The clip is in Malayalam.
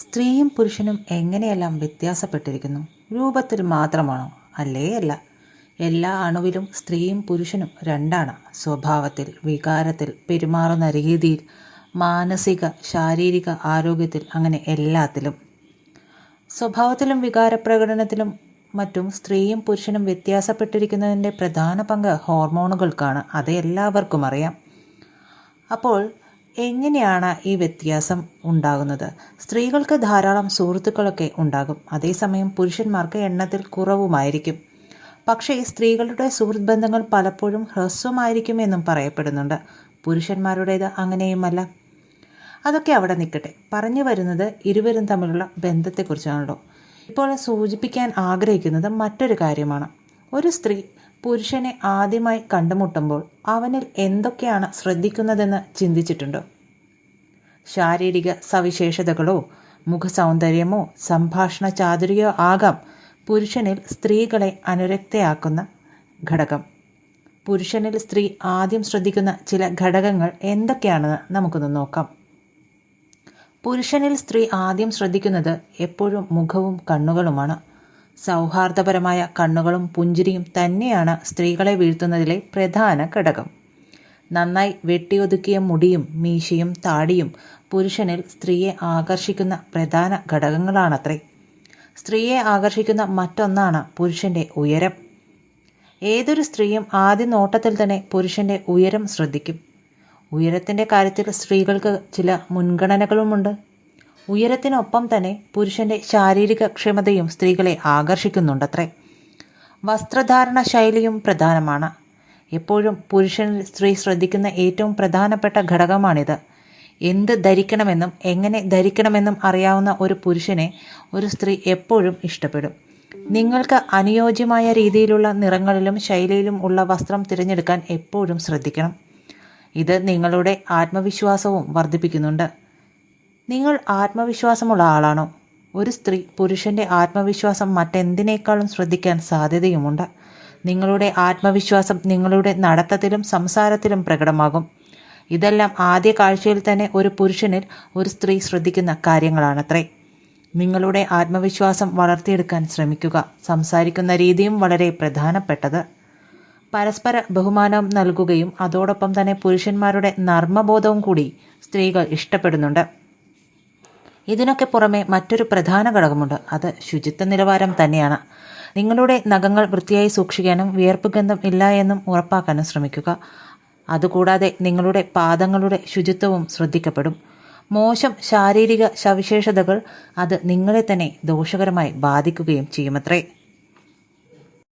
സ്ത്രീയും പുരുഷനും എങ്ങനെയെല്ലാം വ്യത്യാസപ്പെട്ടിരിക്കുന്നു? രൂപത്തിൽ മാത്രമാണോ? അല്ലേ അല്ല. എല്ലാ അണുവിലും സ്ത്രീയും പുരുഷനും രണ്ടാണ്. സ്വഭാവത്തിൽ വികാരത്തിൽ പെരുമാറുന്ന രീതിയിൽ മാനസിക ശാരീരിക ആരോഗ്യത്തിൽ അങ്ങനെ എല്ലാത്തിലും. സ്വഭാവത്തിലും വികാരപ്രകടനത്തിലും മറ്റും സ്ത്രീയും പുരുഷനും വ്യത്യാസപ്പെട്ടിരിക്കുന്നതിന്റെ പ്രധാന പങ്ക് ഹോർമോണുകൾക്കാണ്. അത് എല്ലാവർക്കും അറിയാം. അപ്പോൾ എങ്ങനെയാണ് ഈ വ്യത്യാസം ഉണ്ടാകുന്നത്? സ്ത്രീകൾക്ക് ധാരാളം സുഹൃത്തുക്കളൊക്കെ ഉണ്ടാകും. അതേസമയം പുരുഷന്മാർക്ക് എണ്ണത്തിൽ കുറവുമായിരിക്കും. പക്ഷേ സ്ത്രീകളുടെ സുഹൃത്ത് ബന്ധങ്ങൾ പലപ്പോഴും ഹ്രസ്വമായിരിക്കുമെന്നും പറയപ്പെടുന്നുണ്ട്. പുരുഷന്മാരുടേത് അങ്ങനെയുമല്ല. അതൊക്കെ അവിടെ നിൽക്കട്ടെ. പറഞ്ഞു വരുന്നത് ഇരുവരും തമ്മിലുള്ള ബന്ധത്തെക്കുറിച്ചാണല്ലോ. ഇപ്പോൾ സൂചിപ്പിക്കാൻ ആഗ്രഹിക്കുന്നത് മറ്റൊരു കാര്യമാണ്. ഒരു സ്ത്രീ പുരുഷനെ ആദ്യമായി കണ്ടുമുട്ടുമ്പോൾ അവനിൽ എന്തൊക്കെയാണ് ശ്രദ്ധിക്കുന്നതെന്ന് ചിന്തിച്ചിട്ടുണ്ടോ? ശാരീരിക സവിശേഷതകളോ മുഖസൗന്ദര്യമോ സംഭാഷണ ചാതുര്യോ ആകാം പുരുഷനിൽ സ്ത്രീകളെ അനുരക്തയാക്കുന്ന ഘടകം. പുരുഷനിൽ സ്ത്രീ ആദ്യം ശ്രദ്ധിക്കുന്ന ചില ഘടകങ്ങൾ എന്തൊക്കെയാണെന്ന് നമുക്കൊന്ന് നോക്കാം. പുരുഷനിൽ സ്ത്രീ ആദ്യം ശ്രദ്ധിക്കുന്നത് എപ്പോഴും മുഖവും കണ്ണുകളുമാണ്. സൗഹാർദ്ദപരമായ കണ്ണുകളും പുഞ്ചിരിയും തന്നെയാണ് സ്ത്രീകളെ വീഴ്ത്തുന്നതിലെ പ്രധാന ഘടകം. നന്നായി വെട്ടിയൊതുക്കിയ മുടിയും മീശയും താടിയും പുരുഷനിൽ സ്ത്രീയെ ആകർഷിക്കുന്ന പ്രധാന ഘടകങ്ങളാണത്രേ. സ്ത്രീയെ ആകർഷിക്കുന്ന മറ്റൊന്നാണ് പുരുഷന്റെ ഉയരം. ഏതൊരു സ്ത്രീയും ആദ്യ നോട്ടത്തിൽ തന്നെ പുരുഷന്റെ ഉയരം ശ്രദ്ധിക്കും. ഉയരത്തിന്റെ കാര്യത്തിൽ സ്ത്രീകൾക്ക് ചില മുൻഗണനകളുമുണ്ട്. ഉയരത്തിനൊപ്പം തന്നെ പുരുഷന്റെ ശാരീരിക ക്ഷമതയും സ്ത്രീകളെ ആകർഷിക്കുന്നുണ്ടത്രേ. വസ്ത്രധാരണ ശൈലിയും പ്രധാനമാണ്. എപ്പോഴും പുരുഷനിൽ സ്ത്രീ ശ്രദ്ധിക്കുന്ന ഏറ്റവും പ്രധാനപ്പെട്ട ഘടകമാണിത്. എന്ത് ധരിക്കണമെന്നും എങ്ങനെ ധരിക്കണമെന്നും അറിയാവുന്ന ഒരു പുരുഷനെ ഒരു സ്ത്രീ എപ്പോഴും ഇഷ്ടപ്പെടും. നിങ്ങൾക്ക് അനുയോജ്യമായ രീതിയിലുള്ള നിറങ്ങളിലും ശൈലിയിലും ഉള്ള വസ്ത്രം തിരഞ്ഞെടുക്കാൻ എപ്പോഴും ശ്രദ്ധിക്കണം. ഇത് നിങ്ങളുടെ ആത്മവിശ്വാസവും വർദ്ധിപ്പിക്കുന്നുണ്ട്. നിങ്ങൾ ആത്മവിശ്വാസമുള്ള ആളാണോ? ഒരു സ്ത്രീ പുരുഷന്റെ ആത്മവിശ്വാസം മറ്റെന്തിനേക്കാളും ശ്രദ്ധിക്കാൻ സാധ്യതയുമുണ്ട്. നിങ്ങളുടെ ആത്മവിശ്വാസം നിങ്ങളുടെ നടത്തത്തിലും സംസാരത്തിലും പ്രകടമാകും. ഇതെല്ലാം ആദ്യ കാഴ്ചയിൽ തന്നെ ഒരു പുരുഷനിൽ ഒരു സ്ത്രീ ശ്രദ്ധിക്കുന്ന കാര്യങ്ങളാണത്രേ. നിങ്ങളുടെ ആത്മവിശ്വാസം വളർത്തിയെടുക്കാൻ ശ്രമിക്കുക. സംസാരിക്കുന്ന രീതിയും വളരെ പ്രധാനപ്പെട്ടത്. പരസ്പര ബഹുമാനം നൽകുകയും അതോടൊപ്പം തന്നെ പുരുഷന്മാരുടെ നർമ്മബോധവും കൂടി സ്ത്രീകൾ ഇഷ്ടപ്പെടുന്നുണ്ട്. ഇതിനൊക്കെ പുറമെ മറ്റൊരു പ്രധാന ഘടകമുണ്ട്. അത് ശുചിത്വ നിലവാരം തന്നെയാണ്. നിങ്ങളുടെ നഖങ്ങൾ വൃത്തിയായി സൂക്ഷിക്കാനും വിയർപ്പ് ഗന്ധം ഇല്ല എന്നും ഉറപ്പാക്കാനും ശ്രമിക്കുക. അതുകൂടാതെ നിങ്ങളുടെ പാദങ്ങളുടെ ശുചിത്വവും ശ്രദ്ധിക്കപ്പെടും. മോശം ശാരീരിക സവിശേഷതകൾ അത് നിങ്ങളെ തന്നെ ദോഷകരമായി ബാധിക്കുകയും ചെയ്യുമത്രേ.